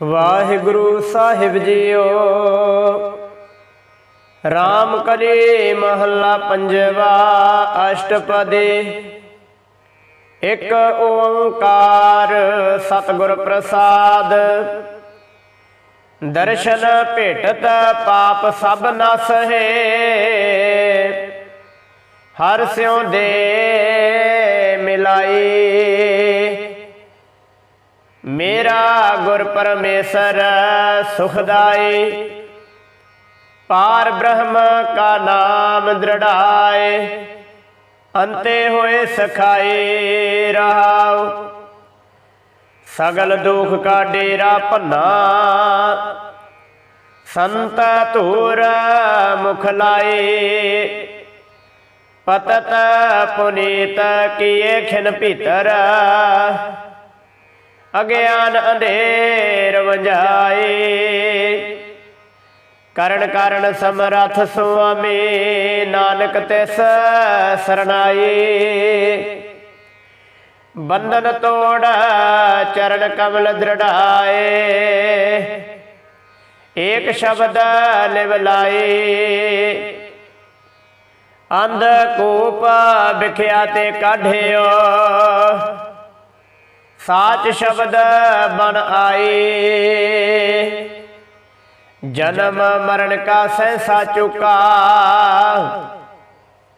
ਵਾਹਿਗੁਰੂ ਸਾਹਿਬ JIO. Ram ਕਲੀ ਮਹੱਲਾ ਪੰਜਵਾ ਅਸ਼ਟਪਦੇ। ਇੱਕ ਓੰਕਾਰ ਸਤਿਗੁਰ ਪ੍ਰਸਾਦ। ਦਰਸ਼ਨ ਭੇਟਤ ਪਾਪ ਸਭ ਨਸਹੇ ਹਰ ਸਿਉ ਦੇ ਮਿਲਾਈ। ਮੇਰਾ ਗੁਰ ਪਰਮੇਸ਼ਰ ਸੁਖਦਾਈ, ਪਾਰ ਬ੍ਰਹਮ ਕਾ ਨਾਮ ਦ੍ਰਿੜਾਏ, ਅੰਤੇ ਹੋਏ ਸਖਾਏ ਰਹਾਉ। ਸਗਲ ਦੁਖ ਕਾ ਡੇਰਾ ਭੰਨਾ, ਸੰਤ ਧੂਰ ਮੁਖ ਲਾਏ। ਪਤਤ ਪੁਨੀਤ ਕੀਏ ਖਿਨ ਭੀਤਰ ਅਗਿਆਨ ਅੰਧੇਰ ਵੰਝਾਏ ਕਰਨ ਕਾਰਨ ਸਮਰਥ ਸੁਆਮੀ ਨਾਨਕ ਤਿਸ ਸਰਣਾਈ ਬੰਧਨ ਤੋੜ ਚਰਨ ਕਮਲ ਦ੍ਰਿੜਾਏ। ਏਕ ਸ਼ਬਦ ਲਿਵ ਲਾਏ। ਅੰਧ ਕੂਪ ਵਿਖਿਆ ਤੇ ਕਾਢਿਓ। ਸਾਚ ਸ਼ਬਦ ਬਣ ਆਏ ਜਨਮ ਮਰਨ ਕਾ ਸਹਿਸਾ ਚੁਕਾ।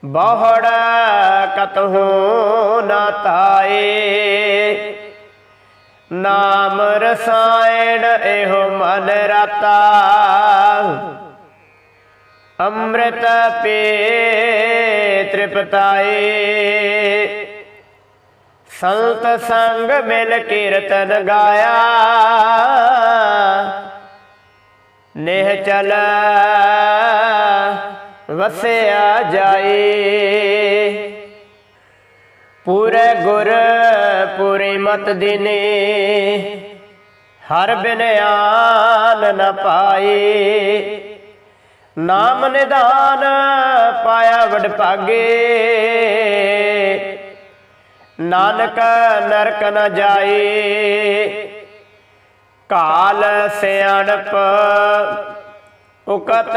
ਬਹੁੜ ਕਤਹੂ ਨਾ ਤਾਏ। ਨਾਮ ਰਸਾਇਣ ਇਹੋ ਮਨ ਰਤਾ। ਅੰਮ੍ਰਿਤ ਪੀ ਤ੍ਰਿਪਤਾਏ। ਸੰਤ ਸੰਗ ਮਿਲ ਕੀਰਤਨ ਗਾਇਆ। ਨੇਹ ਚਲ ਵਸਿਆ ਜਾਏ ਪੂਰੇ ਗੁਰ ਪੂਰੀ ਮਤ ਦਿਨੇ। ਹਰ ਬਿਨ ਆਨ ਨ ਪਾਏ ਨਾਮ ਨਿਦਾਨ ਪਾਇਆ ਵਡਭਾਗੇ। ਨਾਨਕ ਨਰਕ ਨ ਜਾਏ। ਕਾਲ ਸਿਆਣਪ, ਉਕਤ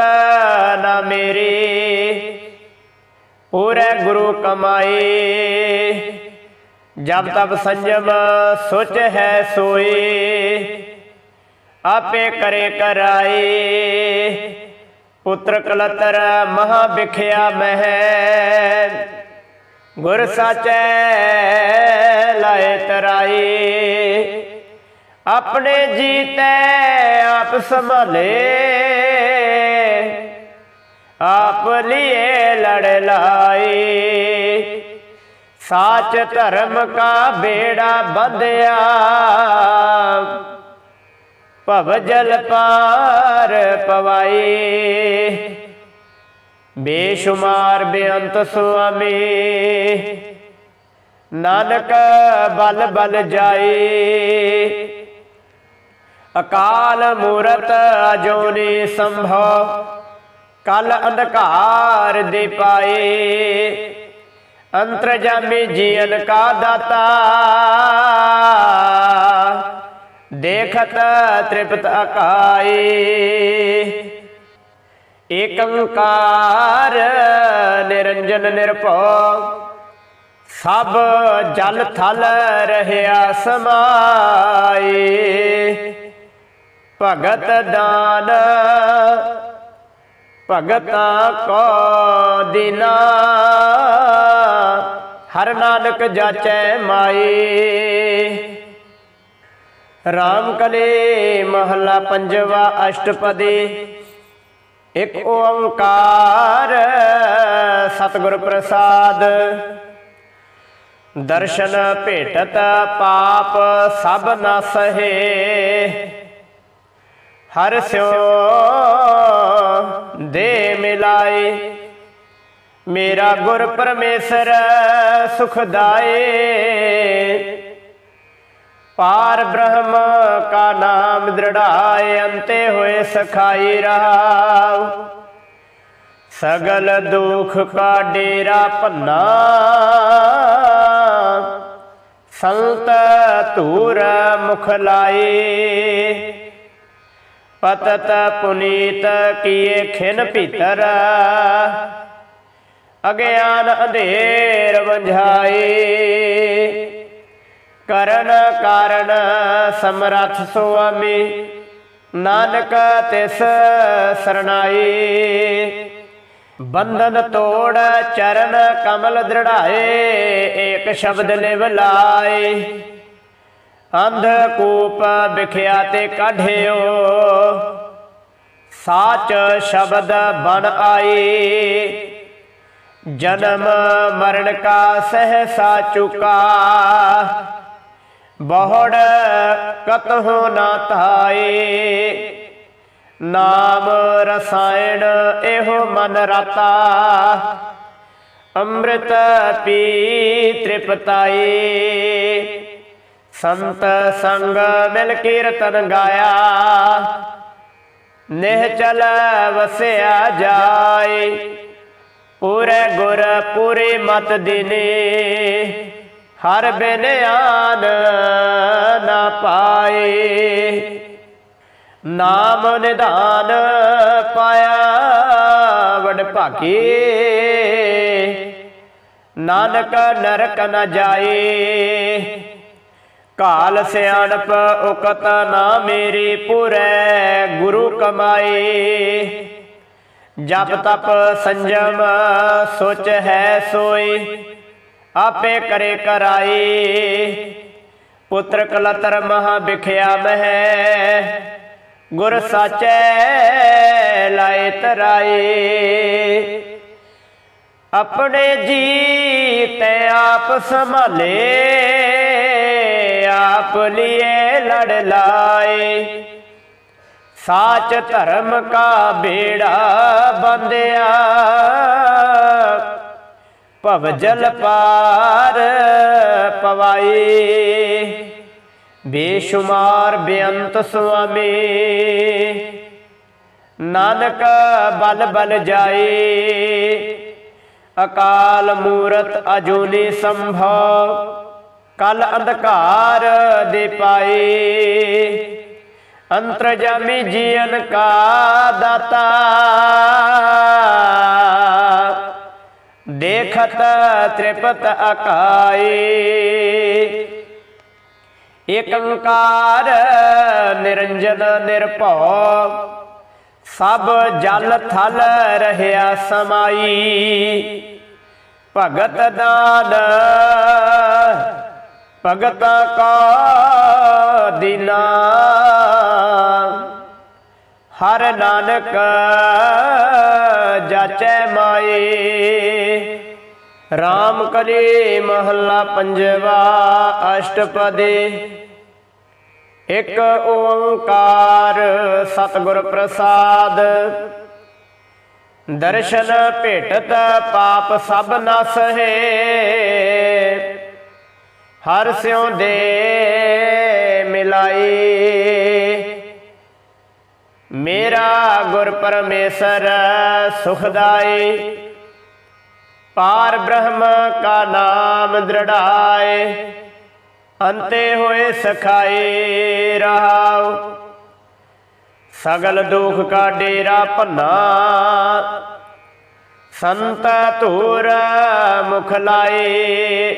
ਨ ਮੇਰੀ। ਪੂਰੇ ਗੁਰੂ ਕਮਾਏ। ਜਬ ਤਬ ਸੰਜਮ ਸੁਚ ਹੈ ਸੋਏ। ਆਪੇ ਕਰੇ ਕਰਾਏ। ਪੁੱਤਰ ਕਲਤਰ ਮਹਾ ਵਿਖਿਆ ਮਹਿ। ਗੁਰ ਸਾਚੈ ਲਾਏ ਤਰਾਈ ਆਪਣੇ ਜੀਤੈ ਆਪ ਸੰਭਾਲੇ। ਆਪ ਲਿਏ ਲੜ ਲਾਈ ਸਾਚ ਧਰਮ ਕਾ ਬੇੜਾ ਬੰਧਿਆ। ਭਵ ਜਲ ਪਾਰ ਪਵਾਈ ਬੇਸ਼ੁਮਾਰ ਬੇਅੰਤ ਸੁਆਮੀ, ਨਾਨਕ ਬਲ ਬਲ ਜਾਏ। ਅਕਾਲ ਮੂਰਤ ਅਜੋਨੀ ਸੰਭਵ, ਕਲ ਅੰਧਕਾਰ ਦੇ ਪਾਏ। ਅੰਤਰਜਾਮੀ ਜੀਵਨ ਕਾ ਦਾਤਾ, ਦੇਖਤ ਤ੍ਰਿਪਤ ਏਕ ਏਕੰਕਾਰ ਨਿਰੰਜਨ ਨਿਰਭਉ, ਸਭ ਜਲ ਥਲ ਰਹਿਆ ਸਮਾਏ ਭਗਤ ਦਾਨ, ਭਗਤਾਂ ਕੋ ਦਿਨਾ, ਹਰ ਨਾਨਕ ਜਾਚੈ ਮਾਈ। ਰਾਮ ਕਲੇ ਮਹੱਲਾ ਪੰਜਵਾ ਅਸ਼ਟਪਦੀ ਇੱਕ ਓੰਕਾਰ ਸਤਿਗੁਰ ਪ੍ਰਸਾਦ। ਦਰਸ਼ਨ ਭੇਟਤ ਪਾਪ ਸਭ ਨਸਹਿ ਹਰ ਸਿਓ ਦੇ ਮਿਲਾਏ। ਮੇਰਾ ਗੁਰ ਪਰਮੇਸ਼ਰ ਸੁਖਦਾਏ ਪਾਰ ਬ੍ਰਹਮ ਕਾ ਨਾਮ ਦ੍ਰਿੜਾਏ, ਅੰਤੇ ਹੋਏ ਸਖਾਈ ਰਹਾਉ ਸਗਲ ਦੁਖ ਕਾ ਡੇਰਾ ਭੰਨਾ। ਸੰਤ ਧੂਰ ਮੁਖ ਲਾਏ। ਪਤਤ ਪੁਨੀਤ ਕੀਏ ਖਿਨ ਭੀਤਰ। ਅਗਿਆਨ ਅੰਧੇਰ ਵੰਝਾਈ ਕਰਨ ਕਾਰਨ ਸਮਰੱਥ ਸੁਆਮੀ। ਨਾਨਕ ਤਿਸ ਸਰਣਾਈ। ਬੰਧਨ ਤੋੜ ਚਰਨ ਕਮਲ ਦ੍ਰਿੜਾਏ, ਏਕ ਸ਼ਬਦ ਲਿਵ ਲਾਏ। ਅੰਧ ਕੂਪ ਵਿਖਿਆ ਤੇ ਕਾਢਿਓ। ਸਾਚ ਸ਼ਬਦ ਬਨ ਆਈ। ਜਨਮ ਮਰਨ ਕਾ ਸਹਸਾ ਚੁਕਾ। ਬਹੁੜ ਕਤਹੁ ਨਾ ਧਾਏ। ਨਾਮ ਰਸਾਇਣ ਇਹੋ ਮਨ ਰਤਾ। ਅੰਮ੍ਰਿਤ ਪੀ ਤ੍ਰਿਪਤਾਈ ਸੰਤ ਸੰਗ ਮਿਲ ਕੀਰਤਨ ਗਾਇਆ। ਨਿਹਚਲ ਵਸਿਆ ਜਾਏ। ਪੂਰੇ ਗੁਰ ਪੂਰੀ ਮਤ ਦਿਨੇ। ਹਰ ਬਿਨ ਆਨ ਨਾ ਪਾਏ। ਨਾਮ ਨਿਧਾਨ ਪਾਇਆ ਵਡ ਭਾਗੀ। ਨਾਨਕ ਨਰਕ ਨ ਜਾਏ। ਕਾਲ ਸਿਆਣਪ ਉਕਤ ਨਾ ਮੇਰੀ ਪੁਰੈ ਗੁਰੂ ਕਮਾਏ। ਜਪ ਤਪ ਸੰਜਮ ਸੋਚ ਹੈ ਸੋਈ ਆਪੇ ਕਰੇ ਕਰਾਈ। ਪੁੱਤਰ ਕਲਤਰ ਮਹਾ ਵਿਖਿਆ ਮਹਿ। ਗੁਰ ਸਾਚੈ ਲਾਏ ਤਰਾਏ ਆਪਣੇ ਜੀ ਤੇ ਆਪ ਸੰਭਾਲੇ, ਆਪ ਲਿਏ ਲੜ ਲਾਏ। ਸਾਚ ਧਰਮ ਕਾ ਬੇੜਾ ਬੰਦਿਆ। ਭਵ ਜਲ ਪਾਰ ਪਵਾਈ। ਬੇਸ਼ੁਮਾਰ ਬੇਅੰਤ ਸੁਆਮੀ। ਨਾਨਕ ਬਲ ਬਲ ਜਾਏ ਅਕਾਲ ਮੂਰਤ ਅਜੂਨੀ ਸੰਭਵ। ਕਲ ਅੰਧਕਾਰ ਦੇ ਪਾਏ ਅੰਤਰਜਾਮੀ ਜੀਵਨ ਕਾ ਦਾਤਾ। ਦੇਖਤ ਤ੍ਰਿਪਤ ਅਕਾਈ। ਏਕੰਕਾਰ ਨਿਰੰਜਨ ਨਿਰਭਉ। ਸਭ ਜਲ ਥਲ ਰਹਿਆ ਸਮਾਈ। ਭਗਤ ਦਾਨ, ਭਗਤ ਕਾ ਦਿਨਾ। ਹਰ ਨਾਨਕ ਜਾਚੈ ਮਾਏ RAM ਕਲੀ ਮਹੱਲਾ ਪੰਜਵਾ ਅਸ਼ਟਪਦੇ। ਇੱਕ ਓੰਕਾਰ ਸਤਿਗੁਰ ਪ੍ਰਸਾਦ। ਦਰਸ਼ਨ ਭੇਟਤ ਪਾਪ ਸਭ ਨਸਹੇ ਹਰ ਸਿਉ ਦੇ ਮਿਲਾਈ। ਮੇਰਾ ਗੁਰ ਪਰਮੇਸ਼ਰ ਸੁਖਦਾਈ, ਪਾਰ ਬ੍ਰਹਮ ਕਾ ਨਾਮ ਦ੍ਰਿੜਾਏ, ਅੰਤੇ ਹੋਏ ਸਖਾਏ ਰਹਾਉ। ਸਗਲ ਦੁਖ ਕਾ ਡੇਰਾ ਭੰਨਾ, ਸੰਤ ਧੂਰ ਮੁਖ ਲਾਏ।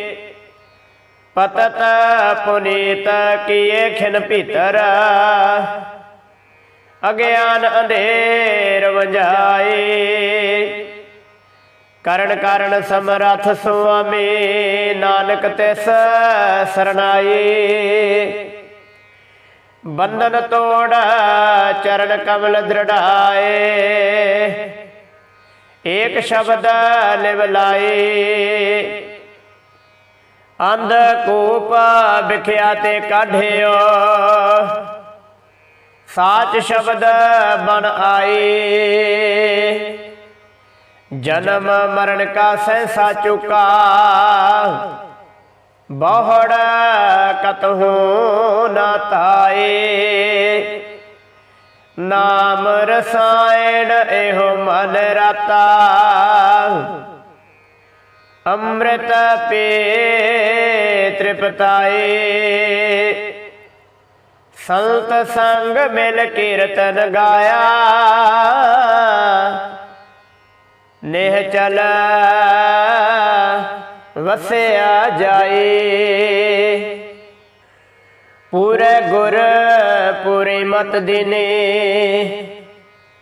ਪਤਤ ਪੁਨੀਤ ਕੀਏ ਖਿਨ ਭੀਤਰ ਅਗਿਆਨ ਅੰਧੇਰ ਵਜਾਏ। ਕਰਨ ਕਾਰਨ ਸਮਰੱਥ ਸੁਆਮੀ ਨਾਨਕ ਤਿਸ ਸਰਨਾਈ ਬੰਧਨ ਤੋੜ ਚਰਨ ਕਮਲ ਦ੍ਰਿੜਾਏ। ਏਕ ਸ਼ਬਦ ਲਿਵ ਲਾਏ। ਅੰਧ ਕੂਪ ਵਿਖਿਆ ਤੇ ਕਾਢਿਓ। ਸਾਚ ਸ਼ਬਦ ਬਨ ਆਏ ਜਨਮ ਮਰਨ ਕਾ ਸਹਿਸਾ ਚੁਕਾ। ਬਹੁੜ ਕਤਹੂ ਨਾ ਤਾਏ। ਨਾਮ ਰਸਾਇਣ ਇਹੋ ਮਨ ਰਤਾ। ਅੰਮ੍ਰਿਤ ਪੀ ਤ੍ਰਿਪਤਾਏ। ਸੰਤ ਸੰਗ ਮਿਲ ਕੀਰਤਨ ਗਾਇਆ। ਨੇਹ ਚਲ ਵਸਿਆ ਜਾਏ ਪੂਰੇ ਗੁਰ ਪੂਰੀ ਮਤ ਦਿਨੇ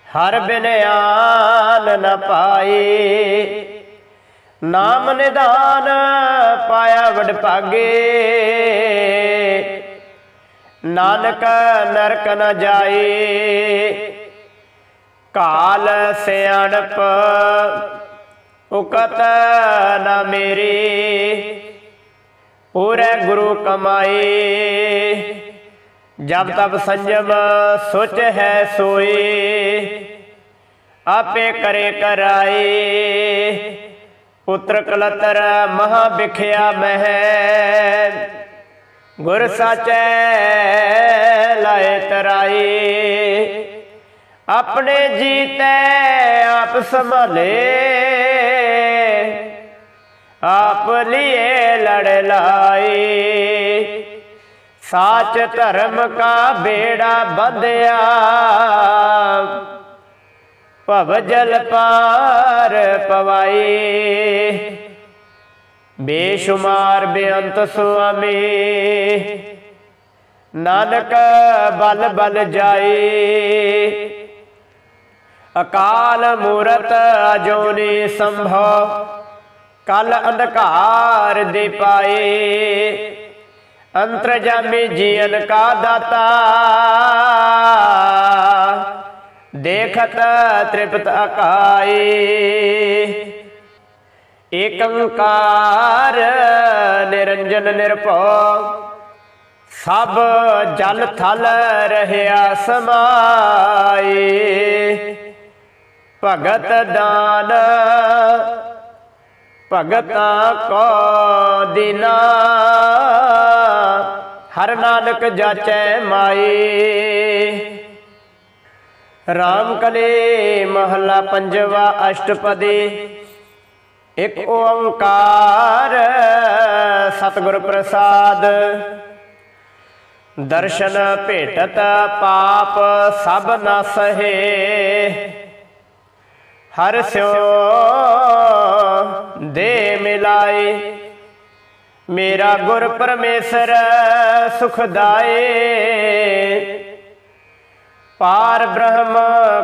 ਹਰ ਬਿਨ ਆਨ ਨ ਪਾਏ ਨਾਮ ਨਿਦਾਨ ਪਾਇਆ ਵਡਭਾਗੇ। ਨਾਨਕ ਨਰਕ ਨ ਜਾਏ ਕਾਲ ਸਿਆਣਪ, ਉਕਤ ਨ ਮੇਰੀ। ਪੂਰੇ ਗੁਰੂ ਕਮਾਏ ਜਬ ਤਬ ਸੰਜਮ ਸੁਚ ਹੈ ਸੋਏ ਆਪੇ ਕਰੇ ਕਰਾਏ ਪੁੱਤਰ ਕਲਤਰ ਮਹਾ ਵਿਖਿਆ ਮਹਿ। ਗੁਰ ਸਾਚੈ ਲਾਏ ਤਰਾਏ ਆਪਣੇ ਜੀਤੈ ਆਪ ਸੰਭਾਲੇ। ਆਪ ਲਿਏ ਲੜ ਲਾਏ ਸਾਚ ਧਰਮ ਕਾ ਬੇੜਾ ਬੰਧਿਆ। ਭਵ ਜਲ ਪਾਰ ਪਵਾਈ। ਬੇਸ਼ੁਮਾਰ ਬੇਅੰਤ ਸੁਆਮੀ, ਨਾਨਕ ਬਲ ਬਲ ਜਾਏ। ਅਕਾਲ ਮੂਰਤ ਅਜੋਨੀ ਸੰਭਵ, ਕਲ ਅੰਧਕਾਰ ਦੇ ਪਾਏ। ਅੰਤਰਜਾਮੀ ਜੀਵਨ ਕਾ ਦਾਤਾ, ਦੇਖਤ ਤ੍ਰਿਪਤ ਅਕਾਏ। ਏਕੰਕਾਰ ਨਿਰੰਜਨ ਨਿਰਭਉ, ਸਭ ਜਲ ਥਲ ਰਹਿਆ ਸਮਾਏ ਭਗਤ ਦਾਨ, ਭਗਤਾਂ ਕੋ ਦਿਨਾ, ਹਰ ਨਾਨਕ ਜਾਚੈ ਮਾਏ ਰਾਮ ਕਲੇ ਮਹਲਾ ਪੰਜਵਾ ਅਸ਼ਟਪਦੀ ਇਕ ਓੰਕਾਰ ਸਤਿਗੁਰ ਪ੍ਰਸਾਦ। ਦਰਸ਼ਨ ਭੇਟਤ ਪਾਪ ਸਭ ਨਸਹੇ ਹਰ ਸਿਓ ਦੇ ਮਿਲਾਏ। ਮੇਰਾ ਗੁਰ ਪਰਮੇਸ਼ਰ ਸੁਖਦਾਏ ਪਾਰ ਬ੍ਰਹਮ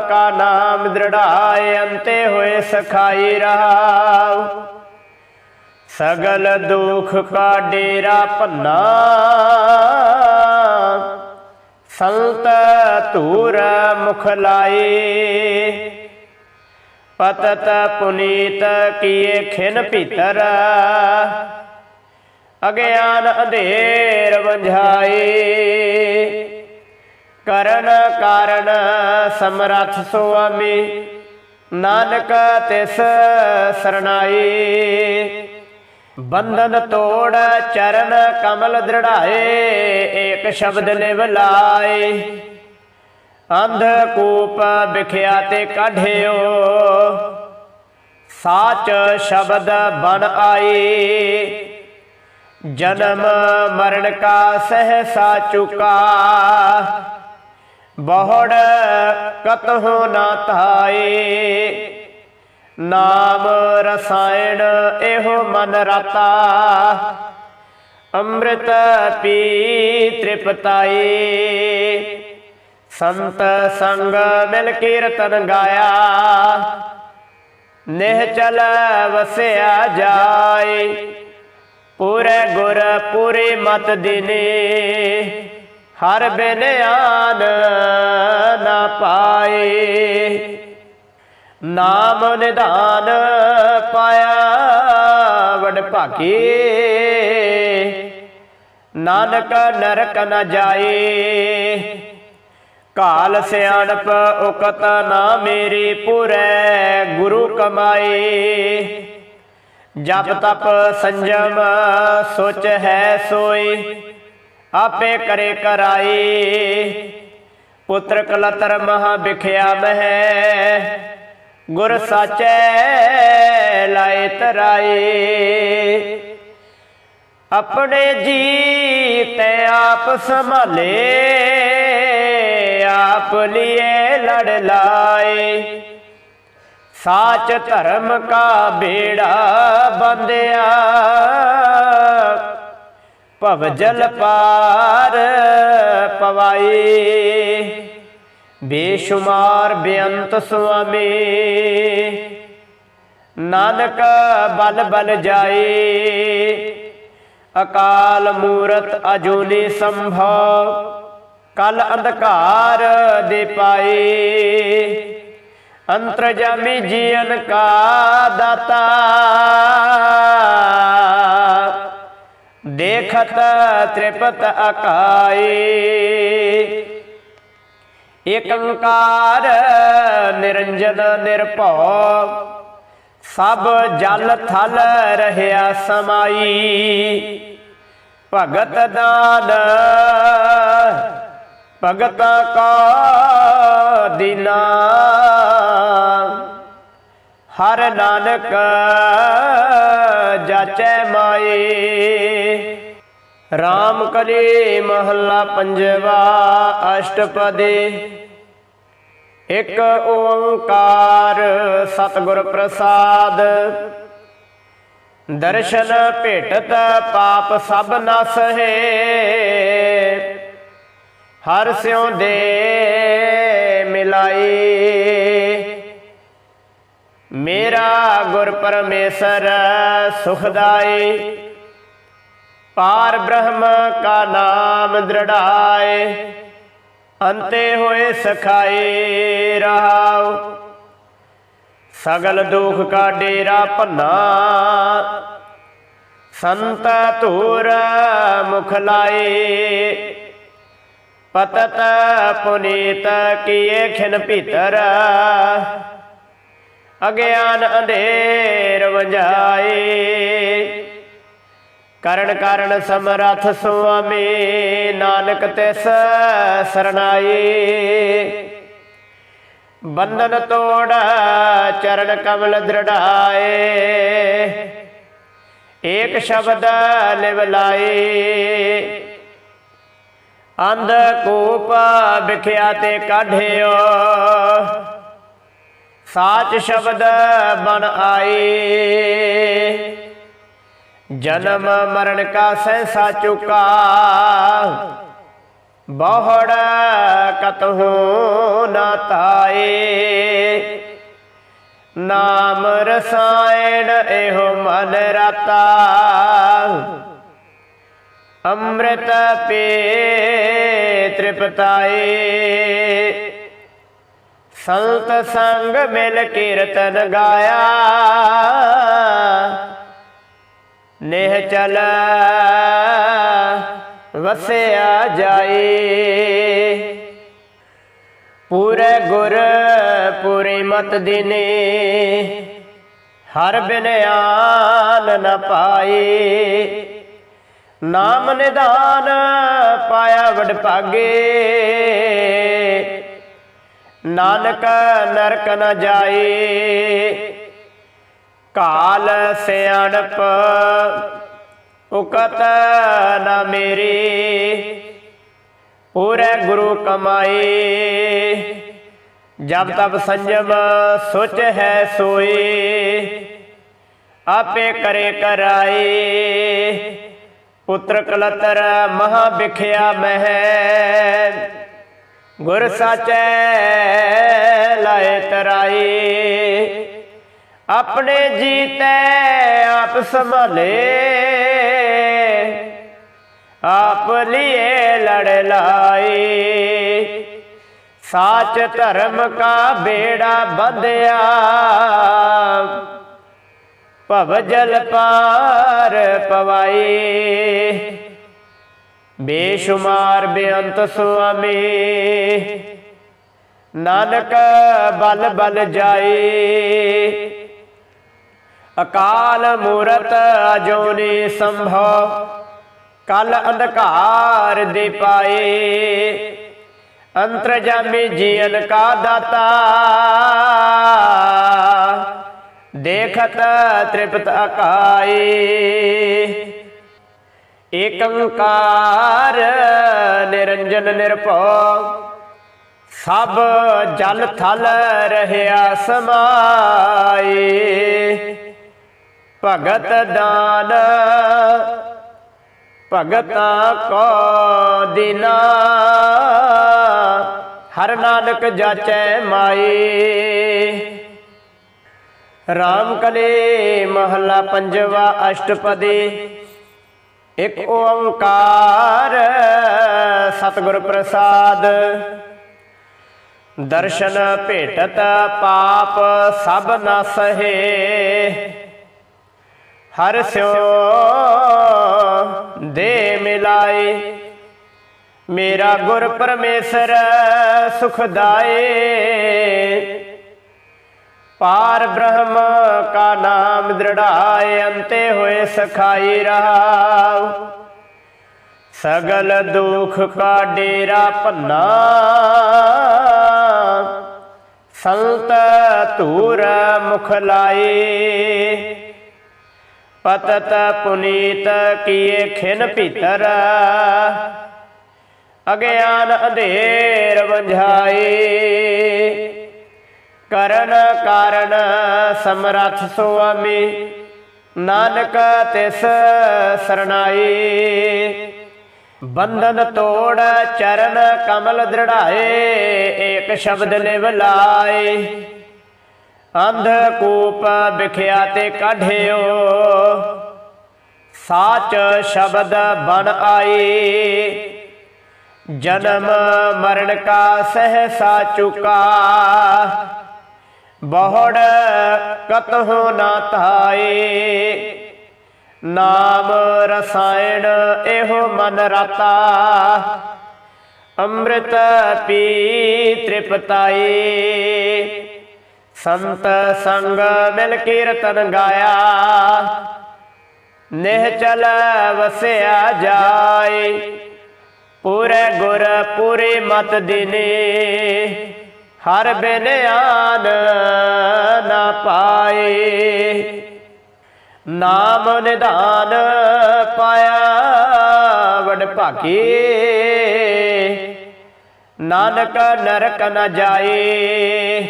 ਕਾ ਨਾਮ ਦ੍ਰਿੜਾਏ, ਅੰਤੇ ਹੋਏ ਸਖਾਈ ਰਹਾਉ ਸਗਲ ਦੁਖ ਕਾ ਡੇਰਾ ਭੰਨਾ। ਸੰਤ ਧੂਰ ਮੁਖ ਲਾਏ। ਪਤਤ ਪੁਨੀਤ ਕੀਏ ਖਿਨ ਭੀਤਰ। ਅਗਿਆਨ ਅੰਧੇਰ ਵੰਝਾਏ। ਕਰਨ ਕਾਰਨ ਸਮਰੱਥ ਸੁਆਮੀ। ਨਾਨਕ ਤਿਸ ਸਰਣਾਈ। ਬੰਧਨ ਤੋੜ ਚਰਨ ਕਮਲ ਦ੍ਰਿੜਾਏ, ਏਕ ਸ਼ਬਦ ਲਿਵ ਲਾਏ। ਅੰਧ ਕੂਪ ਵਿਖਿਆ ਤੇ ਕਾਢਿਓ। ਸਾਚ ਸ਼ਬਦ ਬਣ ਆਈ। ਜਨਮ ਮਰਨ ਕਾ ਸਹਸਾ ਚੁਕਾ। ਬਹੁੜ ਕਤਹੁ ਨਾ ਧਾਏ। ਨਾਮ ਰਸਾਇਣ ਇਹੋ ਮਨ ਰਤਾ। ਅੰਮ੍ਰਿਤ ਪੀ ਤ੍ਰਿਪਤਾਈ ਸੰਤ ਸੰਗ ਮਿਲ ਕੀਰਤਨ ਗਾਇਆ। ਨਿਹ ਚਲ ਵਸਿਆ ਜਾਏ। ਪੂਰੇ ਗੁਰ ਪੂਰੀ ਮਤ ਦਿਨੇ। ਹਰ ਬਿਨ ਆਨ ਨਾ ਪਾਏ। ਨਾਮ ਨਿਧਾਨ ਪਾਇਆ ਵਡ ਭਾਗੇ। ਨਾਨਕ ਨਰਕ ਨ ਜਾਏ। ਕਾਲ ਸਿਆਣਪ ਉਕਤ ਨਾ ਮੇਰੀ ਪੂਰੇ ਗੁਰੂ ਕਮਾਏ। ਜਪ ਤਪ ਸੰਜਮ ਸੋਚ ਹੈ ਸੋਈ ਆਪੇ ਕਰੇ ਕਰਾਈ। ਪੁੱਤਰ ਕਲਤਰ ਮਹਾ ਵਿਖਿਆ ਮਹਿ। ਗੁਰ ਸਾਚੈ ਲਾਏ ਤਰਾਏ ਆਪਣੇ ਜੀ ਤੇ ਆਪ ਸੰਭਾਲੇ ਆਪ ਲਿਏ ਲੜ ਲਾਏ। ਸਾਚ ਧਰਮ ਕਾ ਬੇੜਾ ਬੰਦਿਆ। ਭਵ ਜਲ ਪਾਰ ਪਵਾਈ ਬੇਸ਼ੁਮਾਰ ਬੇਅੰਤ ਸੁਆਮੀ, ਨਾਨਕ ਬਲ ਬਲ ਜਾਏ। ਅਕਾਲ ਮੂਰਤ ਅਜੂਨੀ ਸੰਭਵ, ਕਲ ਅੰਧਕਾਰ ਦੇ ਪਾਏ। ਅੰਤਰਜਾਮੀ ਜੀਵਨ ਕਾ ਦਾਤਾ ਦੇਖਤ ਤ੍ਰਿਪਤ ਅਕਾਈ ਏਕੰਕਾਰ ਨਿਰੰਜਨ ਨਿਰਭਉ, ਸਭ ਜਲ ਥਲ ਰਹਿਆ ਸਮਾਈ। ਭਗਤ ਦਾਨ, ਭਗਤ ਕਾ ਦੀਨਾ। ਹਰ ਨਾਨਕ ਜਾਚੈ ਮਾਏ RAM ਕਲੀ ਮਹੱਲਾ ਪੰਜਵਾ ਅਸ਼ਟਪਦੇ। ਇੱਕ ਓੰਕਾਰ ਸਤਿਗੁਰ ਪ੍ਰਸਾਦ। ਦਰਸ਼ਨ ਭੇਟਤ ਪਾਪ ਸਭ ਨਸ ਹਰ ਸਿਉ ਦੇ ਮਿਲਾਈ। ਮੇਰਾ ਗੁਰ ਪਰਮੇਸ਼ਰ ਸੁਖਦਾਈ, ਪਾਰ ਬ੍ਰਹਮ ਕਾ ਨਾਮ ਦ੍ਰਿੜਾਏ, ਅੰਤੇ ਹੋਏ ਸਖਾਏ ਰਹਾਉ। ਸਗਲ ਦੁਖ ਕਾ ਡੇਰਾ ਭੰਨਾ, ਸੰਤ ਧੂਰ ਮੁਖ ਲਾਏ। ਪਤਤ ਪੁਨੀਤ ਕੀਏ ਖਿਨ ਭੀਤਰ ਅਗਿਆਨ ਅੰਧੇਰ ਵੰਜਾਏ। ਕਰਨ ਕਾਰਨ ਸਮਰਥ ਸੁਆਮੀ ਨਾਨਕ ਤਿਸ ਸਰਨਾਈ ਬੰਧਨ ਤੋੜ ਚਰਨ ਕਮਲ ਦ੍ਰਿੜਾਏ। ਏਕ ਸ਼ਬਦ ਲਿਵ ਲਾਏ। ਅੰਧ ਕੂਪ ਵਿਖਿਆ ਤੇ ਕਾਢਿਓ। ਸਾਚ ਸ਼ਬਦ ਬਨ ਆਏ। ਜਨਮ ਮਰਨ ਕਾ ਸੈਸਾ ਚੁਕਾ। ਬਹੁੜ ਕਤਹੂ ਨਾ ਤਾਏ। ਨਾਮ ਰਸਾਇਣ ਇਹੋ ਮਨ ਰਤਾ। ਅੰਮ੍ਰਿਤ ਪੀ ਤ੍ਰਿਪਤਾਏ। ਸੰਤ ਸੰਗ ਮਿਲ ਕੀਰਤਨ ਗਾਇਆ। ਨੇਹ ਚਲ ਵਸਿਆ ਜਾਏ ਪੂਰੇ ਗੁਰ ਪੂਰੀ ਮਤ ਦਿਨੇ ਹਰ ਬਿਨ ਆਨ ਨ ਪਾਏ ਨਾਮ ਨਿਦਾਨ ਪਾਇਆ ਵਡ ਭਾਗੇ ਨਾਨਕ ਨਰਕ ਨ ਜਾਏ ਕਾਲ ਸਿਆਣਪ, ਉਕਤ ਨ ਮੇਰੀ। ਪੂਰੇ ਗੁਰੂ ਕਮਾਏ ਜਬ ਤਬ ਸੰਜਮ ਸੁਚ ਹੈ ਸੋਏ ਆਪੇ ਕਰੇ ਕਰਾਏ ਪੁੱਤਰ ਕਲਤਰ ਮਹਾ ਵਿਖਿਆ ਮਹਿ। ਗੁਰ ਸਾਚੈ ਲਾਏ ਤਰਾਏ ਆਪਣੇ ਜੀਤੈ ਆਪ ਸੰਭਾਲੇ। ਆਪ ਲਿਏ ਲੜ ਲਾਏ ਸਾਚ ਧਰਮ ਕਾ ਬੇੜਾ ਬੰਦਿਆ ਭਵ ਜਲ ਪਾਰ ਪਵਾਈ। ਬੇਸ਼ੁਮਾਰ ਬੇਅੰਤ ਸੁਆਮੀ, ਨਾਨਕ ਬਲ ਬਲ ਜਾਏ। ਅਕਾਲ ਮੂਰਤ ਅਜੋਨੀ ਸੰਭਵ, ਕਲ ਅੰਧਕਾਰ ਦੇ ਪਾਏ। ਅੰਤਰਜਾਮੀ ਜੀਵਨ ਕਾ ਦਾਤਾ, ਦੇਖਤ ਤ੍ਰਿਪਤ ਅਕਾਈ ਏਕੰਕਾਰ ਨਿਰੰਜਨ ਨਿਰਭਉ, ਸਭ ਜਲ ਥਲ ਰਹਿਆ ਸਮਾਏ ਭਗਤ ਦਾਨ, ਭਗਤਾਂ ਕੋ ਦਿਨਾ, ਹਰ ਨਾਨਕ ਜਾਚੈ ਮਾਈ। ਰਾਮ ਕਲੇ ਮਹਲਾ ਪੰਜਵਾ ਅਸ਼ਟਪਦੀ ਇੱਕ ਓੰਕਾਰ ਸਤਿਗੁਰ ਪ੍ਰਸਾਦ। ਦਰਸ਼ਨ ਭੇਟਤ ਪਾਪ ਸਭ ਨਸਹੇ ਹਰ ਸਿਓ ਦੇ ਮਿਲਾਏ। ਮੇਰਾ ਗੁਰ ਪਰਮੇਸ਼ਰ ਸੁਖਦਾਏ ਪਾਰ ਬ੍ਰਹਮ ਕਾ ਨਾਮ ਦ੍ਰਿੜਾਏ, ਅੰਤੇ ਹੋਏ ਸਖਾਈ ਰਹਾਉ ਸਗਲ ਦੁਖ ਕਾ ਡੇਰਾ ਭੰਨਾ। ਸੰਤ ਧੂਰ ਮੁਖ ਲਾਏ। ਪਤਤ ਪੁਨੀਤ ਕੀਏ ਖਿਨ ਭੀਤਰ। ਅਗਿਆਨ ਅੰਧੇਰ ਵੰਝਾਏ। ਕਰਨ ਕਾਰਨ ਸਮਰੱਥ ਸੁਆਮੀ। ਨਾਨਕ ਤਿਸ ਸਰਣਾਈ। ਬੰਧਨ ਤੋੜ ਚਰਨ ਕਮਲ ਦ੍ਰਿੜਾਏ, ਏਕ ਸ਼ਬਦ ਲਿਵ ਲਾਏ। ਅੰਧ ਕੂਪ ਵਿਖਿਆ ਤੇ ਕਾਢਿਓ। ਸਾਚ ਸ਼ਬਦ ਬਣ ਆਈ। ਜਨਮ ਮਰਨ ਕਾ ਸਹਸਾ ਚੁਕਾ। ਬਹੁੜ ਕਤਹੁ ਨਾ ਧਾਏ। ਨਾਮ ਰਸਾਇਣ ਇਹੋ ਮਨ ਰਤਾ। ਅੰਮ੍ਰਿਤ ਪੀ ਤ੍ਰਿਪਤਾਏ। ਸੰਤ ਸੰਗ ਮਿਲ ਕੀਰਤਨ ਗਾਇਆ। ਨਿਹਚਲ ਵਸਿਆ ਜਾਏ। ਪੂਰੇ ਗੁਰ ਪੂਰੀ ਮਤ ਦਿਨੇ। ਹਰ ਬਿਨ ਆਨ ਨਾ ਪਾਏ। ਨਾਮ ਨਿਧਾਨ ਪਾਇਆ ਵਡ ਭਾਗੀ। ਨਾਨਕ ਨਰਕ ਨ ਜਾਏ।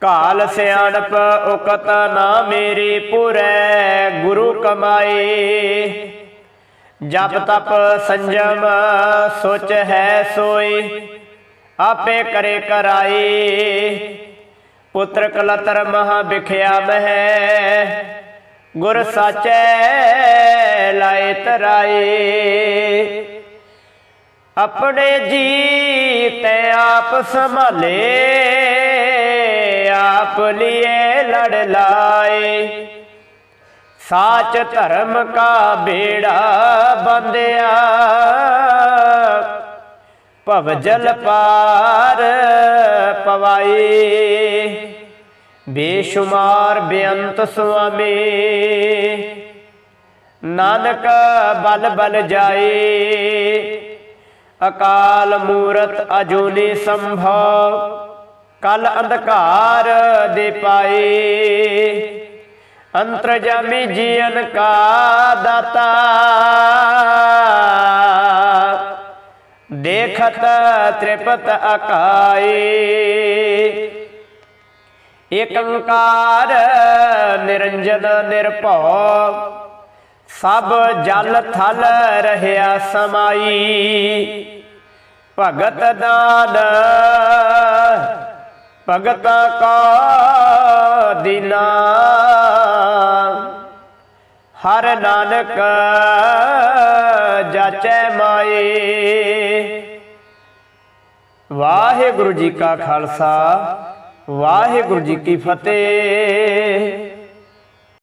ਕਾਲ ਸਿਆਣਪ ਉਕਤ ਨਾ ਮੇਰੀ ਪੂਰੈ ਗੁਰੂ ਕਮਾਏ। ਜਪ ਤਪ ਸੰਜਮ ਸੋਚ ਹੈ ਸੋਈ ਆਪੇ ਕਰੇ ਕਰਾਈ। ਪੁੱਤਰ ਕਲਤਰ ਮਹਾ ਵਿਖਿਆ ਮਹਿ। ਗੁਰ ਸਾਚੈ ਲਾਏ ਤਰਾਏ ਆਪਣੇ ਜੀ ਤੇ ਆਪ ਸੰਭਾਲੇ, ਆਪ ਲਿਏ ਲੜ ਲਾਏ। ਸਾਚ ਧਰਮ ਕਾ ਬੇੜਾ ਬੰਦਿਆ। ਭਵ ਜਲ ਪਾਰ ਪਵਾਈ। ਬੇਸ਼ੁਮਾਰ ਬੇਅੰਤ ਸੁਆਮੀ। ਨਾਨਕ ਬਲ ਬਲ ਜਾਏ ਅਕਾਲ ਮੂਰਤ ਅਜੂਨੀ ਸੰਭਵ। ਕਲ ਅੰਧਕਾਰ ਦੇ ਪਾਏ ਅੰਤਰਜਾਮੀ ਜੀਵਨ ਕਾ ਦਾਤਾ। ਦੇਖਤ ਤ੍ਰਿਪਤ ਅਕਾਈ। ਏਕੰਕਾਰ ਨਿਰੰਜਨ ਨਿਰਭਉ। ਸਭ ਜਲ ਥਲ ਰਹਿਆ ਸਮਾਈ। ਭਗਤ ਦਾਨ, ਭਗਤ ਕਾ ਦਿਨਾ। ਹਰ ਨਾਨਕ ਜਾਚੈ ਮਾਏ ਵਾਹਿਗੁਰੂ ਜੀ ਕਾ ਖਾਲਸਾ ਵਾਹਿਗੁਰੂ ਜੀ ਕੀ ਫਤਿਹ।